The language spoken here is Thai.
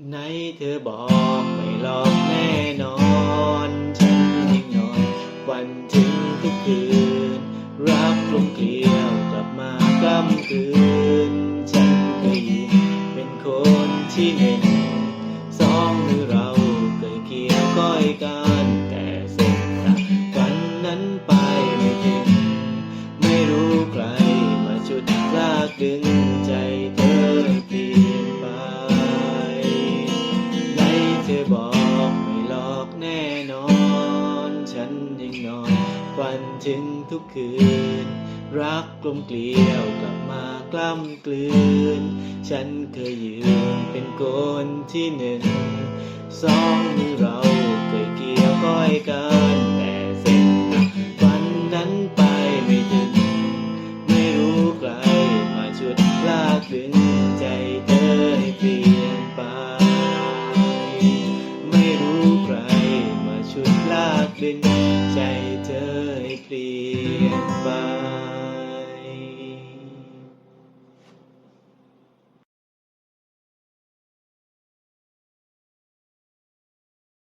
ไหนเธอบอกไม่หลอกแน่นอน ฉันยิ่งนอนวันถึงทุกคืน รักลงเกลียวกลับมากล้ำคืน ฉันเคยยืนเป็นคนที่หนึ่งสองมือเราเคยเกี่ยวก้อยกัน แต่เส้นทางวันนั้นไปไม่ถึง ไม่รู้ใครมาชุดลากดึง บอกไม่หลอกแน่นอน ฉันยังนอนฝันถึงทุกคืน รักกลมเกลียวกลับมากล้ำกลืน ฉันเคยยืนเป็นคนที่หนึ่งสองมือเราเคยเกี่ยวก้อยกันแต่เส้นทางวันนั้นไปไม่ถึง ไม่รู้ใครมาชุดลากดึงใจเธอให้เปลี่ยนไป ดึงใจเธอให้เปลี่ยนไป